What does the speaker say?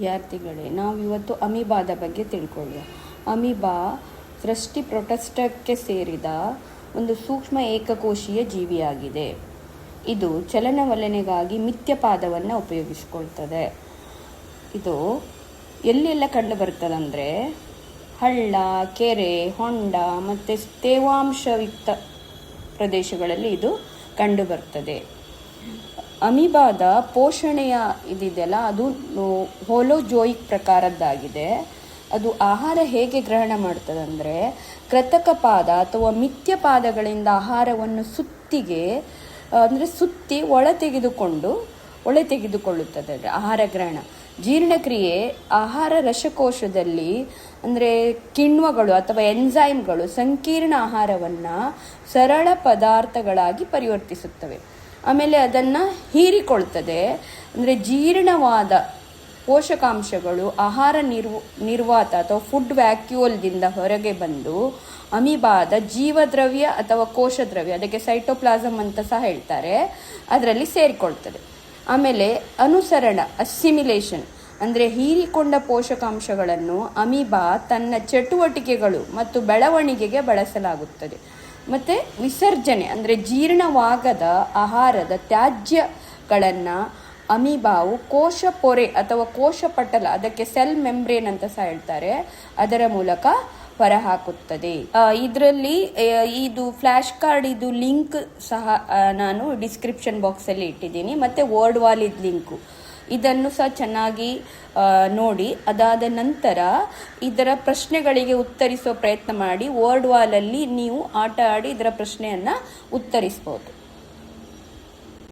ವಿದ್ಯಾರ್ಥಿಗಳೇ ನಾವು ಇವತ್ತು ಅಮೀಬಾದ ಬಗ್ಗೆ ತಿಳ್ಕೊಳ್ಳುವ ಅಮೀಬಾ ಸೃಷ್ಟಿ ಪ್ರೊಟೆಸ್ಟಕ್ಕೆ ಸೇರಿದ ಒಂದು ಸೂಕ್ಷ್ಮ ಏಕಕೋಶೀಯ ಜೀವಿಯಾಗಿದೆ. ಇದು ಚಲನವಲನೆಗಾಗಿ ಮಿಥ್ಯಪಾದವನ್ನು ಉಪಯೋಗಿಸಿಕೊಳ್ತದೆ. ಇದು ಎಲ್ಲೆಲ್ಲ ಕಂಡು ಬರ್ತದಂದರೆ ಹಳ್ಳ, ಕೆರೆ, ಹೊಂಡ ಮತ್ತು ತೇವಾಂಶಯುಕ್ತ ಪ್ರದೇಶಗಳಲ್ಲಿ ಇದು ಕಂಡು ಬರ್ತದೆ. ಅಮೀಬಾದ ಪೋಷಣೆಯ ಇದಿದೆಯಲ್ಲ, ಅದು ಹೋಲೋಜೋಯಿಕ್ ಪ್ರಕಾರದ್ದಾಗಿದೆ. ಅದು ಆಹಾರ ಹೇಗೆ ಗ್ರಹಣ ಮಾಡ್ತದಂದರೆ ಕೃತಕ ಪಾದ ಅಥವಾ ಮಿಥ್ಯ ಪಾದಗಳಿಂದ ಆಹಾರವನ್ನು ಸುತ್ತಿಗೆ ಅಂದರೆ ಸುತ್ತಿ ಒಳ ತೆಗೆದುಕೊಂಡು, ಒಳೆ ತೆಗೆದುಕೊಳ್ಳುತ್ತದೆ ಆಹಾರ ಗ್ರಹಣ. ಜೀರ್ಣಕ್ರಿಯೆ, ಆಹಾರ ರಸಕೋಶದಲ್ಲಿ, ಅಂದರೆ ಕಿಣ್ವಗಳು ಅಥವಾ ಎನ್ಝೈಮ್ಗಳು ಸಂಕೀರ್ಣ ಆಹಾರವನ್ನು ಸರಳ ಪದಾರ್ಥಗಳಾಗಿ ಪರಿವರ್ತಿಸುತ್ತವೆ. ಆಮೇಲೆ ಅದನ್ನು ಹೀರಿಕೊಳ್ತದೆ. ಅಂದರೆ ಜೀರ್ಣವಾದ ಪೋಷಕಾಂಶಗಳು ಆಹಾರ ನಿರ್ವ, ನಿರ್ವಾತ ಅಥವಾ ಫುಡ್ ವ್ಯಾಕ್ಯೂಲ್ದಿಂದ ಹೊರಗೆ ಬಂದು ಅಮಿಬಾದ ಜೀವದ್ರವ್ಯ ಅಥವಾ ಕೋಶದ್ರವ್ಯ, ಅದಕ್ಕೆ ಸೈಟೋಪ್ಲಾಸಮ್ ಅಂತ ಸಹ ಹೇಳ್ತಾರೆ, ಅದರಲ್ಲಿ ಸೇರಿಕೊಳ್ತದೆ. ಆಮೇಲೆ ಅನುಸರಣ ಅಸಿಮ್ಯುಲೇಷನ್ ಅಂದರೆ ಹೀರಿಕೊಂಡ ಪೋಷಕಾಂಶಗಳನ್ನು ಅಮಿಬಾ ತನ್ನ ಚಟುವಟಿಕೆಗಳು ಮತ್ತು ಬೆಳವಣಿಗೆಗೆ ಬಳಸಲಾಗುತ್ತದೆ. ಮತ್ತು ವಿಸರ್ಜನೆ, ಅಂದರೆ ಜೀರ್ಣವಾಗದ ಆಹಾರದ ತ್ಯಾಜ್ಯಗಳನ್ನು ಅಮಿಬಾವು, ಕೋಶ ಪೊರೆ ಅಥವಾ ಕೋಶ ಪಟಲ, ಅದಕ್ಕೆ ಸೆಲ್ ಮೆಂಬ್ರೇನ್ ಅಂತ ಸಹ ಹೇಳ್ತಾರೆ, ಅದರ ಮೂಲಕ ಹೊರಹಾಕುತ್ತದೆ. ಇದರಲ್ಲಿ ಇದು ಫ್ಲ್ಯಾಶ್ ಕಾರ್ಡ್, ಇದು ಲಿಂಕ್ ಸಹ ನಾನು ಡಿಸ್ಕ್ರಿಪ್ಷನ್ ಬಾಕ್ಸಲ್ಲಿ ಇಟ್ಟಿದ್ದೀನಿ. ಮತ್ತು ವರ್ಡ್ ವಾಲಿದ್ ಲಿಂಕು. ಇದನ್ನು ಸಹ ಚೆನ್ನಾಗಿ ನೋಡಿ. ಅದಾದ ನಂತರ ಇದರ ಪ್ರಶ್ನೆಗಳಿಗೆ ಉತ್ತರಿಸೋ ಪ್ರಯತ್ನ ಮಾಡಿ. ವರ್ಡ್ ವಾಲಲ್ಲಿ ನೀವು ಆಟ ಆಡಿ ಇದರ ಪ್ರಶ್ನೆಯನ್ನು ಉತ್ತರಿಸ್ಬೋದು.